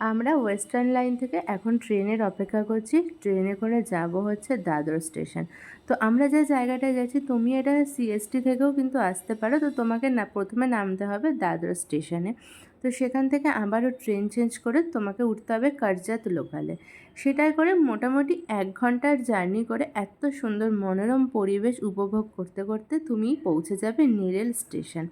আমরা western line থেকে এখন ট্রেনের অপেক্ষা করছি। ট্রেনে করে যাব হচ্ছে দাদর স্টেশন। তো আমরা যে জায়গাটায় যাচ্ছি, তুমি এটা সিএসটি থেকেও কিন্তু আসতে পারো। তো তোমাকে না, প্রথমে নামতে হবে দাদর স্টেশনে। তো সেখান থেকে আবারও ট্রেন চেঞ্জ করে তোমাকে উঠতে হবে কারজাত লোকালে। সেটাই করে মোটামুটি এক ঘণ্টার জার্নি করে এত সুন্দর মনোরম পরিবেশ উপভোগ করতে করতে তুমি পৌঁছে যাবে নেরেল স্টেশন।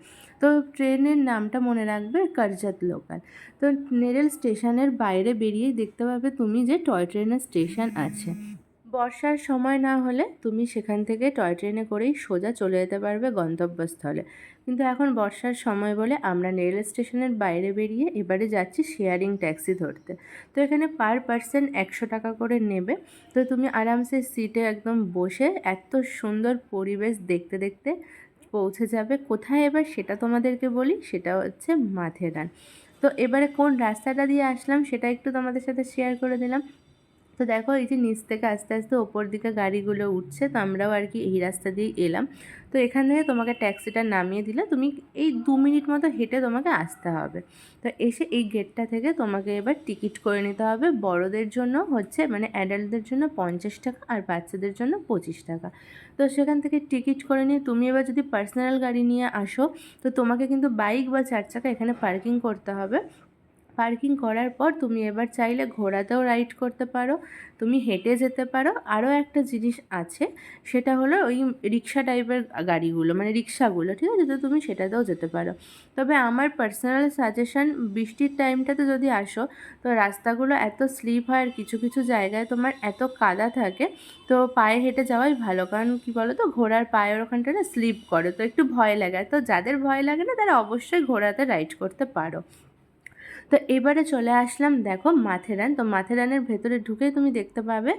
তো ট্রেনের নামটা মনে রাখবে কারজাত লোকাল। তো নেরেল স্টেশনের বাইরে বেরিয়েই দেখতে পাবে তুমি যে টয় ট্রেনের স্টেশন আছে। বর্ষার সময় না হলে তুমি সেখান থেকে টয় ট্রেনে করেই সোজা চলে যেতে পারবে গন্তব্যস্থলে। কিন্তু এখন বর্ষার সময় বলে আমরা রেল স্টেশনের বাইরে বেরিয়ে এবারে যাচ্ছি শেয়ারিং ট্যাক্সি ধরতে। তো এখানে পার পার্সন একশো টাকা করে নেবে। তো তুমি আরামসে সিটে একদম বসে এত সুন্দর পরিবেশ দেখতে দেখতে পৌঁছে যাবে। কোথায় এবার সেটা তোমাদেরকে বলি, সেটা হচ্ছে মাথেরান তো এবারে কোন রাস্তাটা দিয়ে আসলাম সেটা একটু তোমাদের সাথে শেয়ার করে দিলাম। তো দেখো, এই যে নিচ থেকে আস্তে আস্তে ওপর দিকে গাড়িগুলো উঠছে, তো আমরাও আর কি এই রাস্তা দিয়েই এলাম। তো এখান থেকে তোমাকে ট্যাক্সিটা নামিয়ে দিলে তুমি এই দু মিনিট মতো হেঁটে তোমাকে আসতে হবে। তো এসে এই গেটটা থেকে তোমাকে এবার টিকিট করে নিতে হবে। বড়দের জন্য হচ্ছে মানে অ্যাডাল্টদের জন্য পঞ্চাশ টাকা আর বাচ্চাদের জন্য পঁচিশ টাকা। তো সেখান থেকে টিকিট করে নিয়ে তুমি এবার যদি পার্সোনাল গাড়ি নিয়ে আসো, তো তোমাকে কিন্তু বাইক বা চার চাকা এখানে পার্কিং করতে হবে। পার্কিং করার পর তুমি এবার চাইলে ঘোড়াতেও রাইড করতে পারো, তুমি হেঁটে যেতে পারো। আরও একটা জিনিস আছে, সেটা হলো ওই রিক্সা টাইপের গাড়িগুলো মানে রিক্সাগুলো, ঠিক আছে? তো তুমি সেটাতেও যেতে পারো। তবে আমার পার্সোনাল সাজেশান বৃষ্টির টাইমটাতে যদি আসো, তো রাস্তাগুলো এত স্লিপ হয় আর কিছু কিছু জায়গায় তোমার এত কাদা থাকে, তো পায়ে হেঁটে যাওয়াই ভালো। কারণ কী বলো তো ঘোড়ার পায়ের ওখানটাতে স্লিপ করে, তো একটু ভয় লাগে। তো যাদের ভয় লাগে না, তারা অবশ্যই ঘোড়াতে রাইড করতে পারো। তো এবারে চলে আসলাম, দেখো মাথেরান তো মাথেরানের ভেতরে ঢুকেই তুমি দেখতে পাবে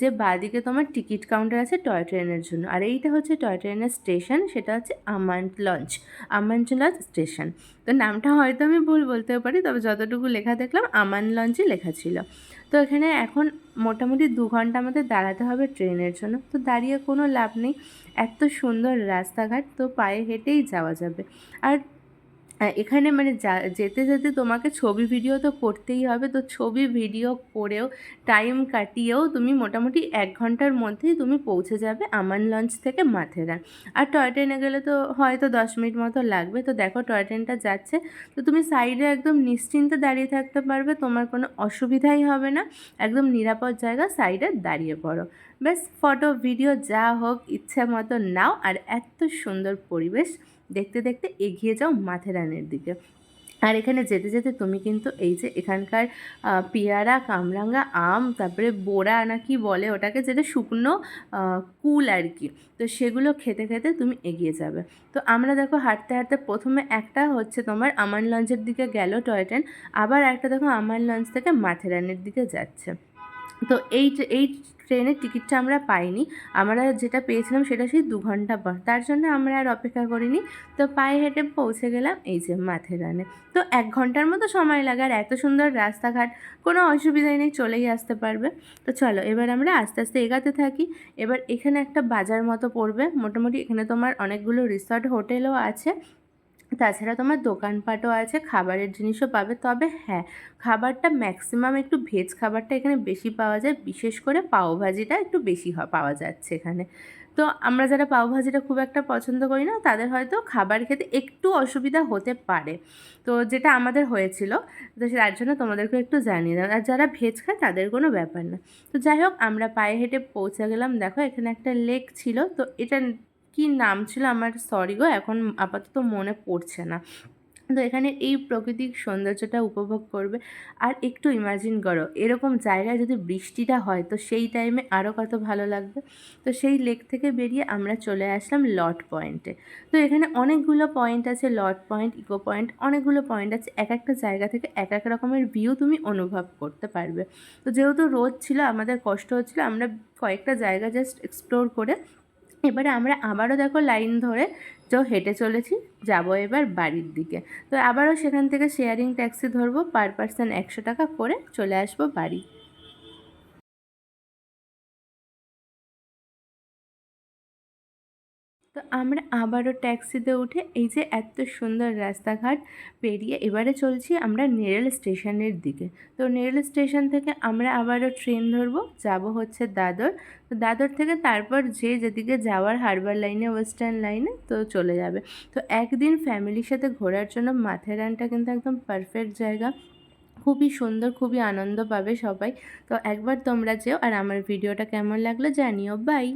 যে বাদিকে তোমার টিকিট কাউন্টার আছে টয় ট্রেনের জন্য। আর এইটা হচ্ছে টয় ট্রেনের স্টেশন, সেটা হচ্ছে আমান্ট লঞ্চ। আমান্ট লঞ্চ স্টেশন। তো নামটা হয়তো আমি ভুল বলতেও পারি, তবে যতটুকু লেখা দেখলাম আমান লঞ্চই লেখা ছিল। তো এখানে এখন মোটামুটি দু ঘণ্টা আমাদের দাঁড়াতে হবে ট্রেনের জন্য। তো দাঁড়িয়ে কোনো লাভ নেই। এত সুন্দর রাস্তাঘাট, তো পায়ে হেঁটেই যাওয়া যাবে। আর এখানে মানে যেতে যেতে তোমাকে ছবি ভিডিও তো করতেই হবে। তো ছবি ভিডিও করেও টাইম কাটিয়েও তুমি মোটামুটি এক ঘণ্টার মধ্যেই তুমি পৌঁছে যাবে আমান লঞ্চ থেকে মাথেরান আর টয় ট্রেনে গেলে তো হয়তো দশ মিনিট মতো লাগবে। তো দেখো টয় ট্রেনটা যাচ্ছে। তো তুমি সাইডে একদম নিশ্চিন্তে দাঁড়িয়ে থাকতে পারবে। তোমার কোনো অসুবিধাই হবে না। একদম নিরাপদ জায়গা সাইডে দাঁড়িয়ে পড়ো। ব্যাস ফটো ভিডিও যা হোক, ইচ্ছা মতো নাও আর এত সুন্দর পরিবেশ দেখতে দেখতে এগিয়ে যাও মাথেরানের দিকে। আর এখানে যেতে যেতে তুমি কিন্তু এই যে এখানকার পেয়ারা, কামরাঙ্গা, আম, তারপরে বোড়া না কি বলে ওটাকে যেটা শুকনো কুল আর কি, তো সেগুলো খেতে খেতে তুমি এগিয়ে যাবে। তো আমরা দেখো হাঁটতে হাঁটতে প্রথমে একটা হচ্ছে তোমার আমান লঞ্চের দিকে গেল টয় ট্রেন আবার একটা দেখো আমান লঞ্চ থেকে মাথেরানের দিকে যাচ্ছে। তো এই এই ট্রেনের টিকিটটা আমরা পাইনি। আমরা যেটা পেয়েছিলাম সেটা সেই দু ঘণ্টা পর। তার জন্য আমরা আর অপেক্ষা করিনি। তো পায়ে হেঁটে পৌঁছে গেলাম এই যে মাথেরানে তো এক ঘণ্টার মতো সময় লাগে আর এত সুন্দর রাস্তাঘাট, কোনো অসুবিধাই নেই, চলেই আসতে পারবে। তো চলো, এবার আমরা আস্তে আস্তে এগাতে থাকি। এবার এখানে একটা বাজার মতো পড়বে। মোটামুটি এখানে তোমার অনেকগুলো রিসর্ট, হোটেলও আছে। তাছাড়া তোমার দোকানপাটও আছে, খাবারের জিনিসও পাবে। তবে হ্যাঁ খাবারটা ম্যাক্সিমাম একটু ভেজ খাবারটা এখানে বেশি পাওয়া যায়, বিশেষ করে পাওভাজিটা একটু বেশি পাওয়া যাচ্ছে এখানে। তো আমরা যারা পাওভাজিটা খুব একটা পছন্দ করি না, তাদের হয়তো খাবার খেতে একটু অসুবিধা হতে পারে। তো যেটা আমাদের হয়েছিল, তো তার জন্য তোমাদেরকে একটু জানিয়ে দাও। আর যারা ভেজ খায়, তাদের কোনো ব্যাপার না। তো যাই হোক, আমরা পায়ে হেঁটে পৌঁছে গেলাম। দেখো, এখানে একটা লেক ছিল, তো এটা কি নাম ছিল আমার সরি গো, এখন আপাতত মনে পড়ছে না। তো এখানে এই প্রাকৃতিক সৌন্দর্যটা উপভোগ করবে। আর একটু ইমাজিন করো, এরকম জায়গায় যদি বৃষ্টিটা হয়, তো সেই টাইমে আরও কত ভালো লাগবে। তো সেই লেক থেকে বেরিয়ে আমরা চলে আসলাম লট পয়েন্টে তো এখানে অনেকগুলো পয়েন্ট আছে লট পয়েন্ট ইকো পয়েন্ট অনেকগুলো পয়েন্ট আছে। এক একটা জায়গা থেকে এক এক রকমের ভিউ তুমি অনুভব করতে পারবে। তো যেহেতু রোদ ছিল, আমাদের কষ্ট হচ্ছিল, আমরা কয়েকটা জায়গা জাস্ট এক্সপ্লোর করে এবারে আমরা আবারও দেখো লাইন ধরে তো হেঁটে চলেছি, যাব এবার বাড়ির দিকে। তো আবারও সেখান থেকে শেয়ারিং ট্যাক্সি ধরবো পার পার্সন একশো টাকা করে চলে আসব বাড়ি। তো আমরা আবারও ট্যাক্সিতে উঠে এই যে এত সুন্দর রাস্তাঘাট পেরিয়ে এবারে চলছি আমরা নেরেল স্টেশনের দিকে। তো নেরেল স্টেশন থেকে আমরা আবারও ট্রেন ধরবো, যাব হচ্ছে দাদর। তো দাদর থেকে তারপর যে যেদিকে যাওয়ার হারবার লাইনে, ওয়েস্টার্ন লাইনে, তো চলে যাবে। তো একদিন ফ্যামিলির সাথে ঘোরার জন্য মাথেরানটা কিন্তু একদম পারফেক্ট জায়গা। খুবই সুন্দর, খুবই আনন্দ পাবে সবাই। তো একবার তোমরা যেও আর আমার ভিডিওটা কেমন লাগল জানিও। বাই!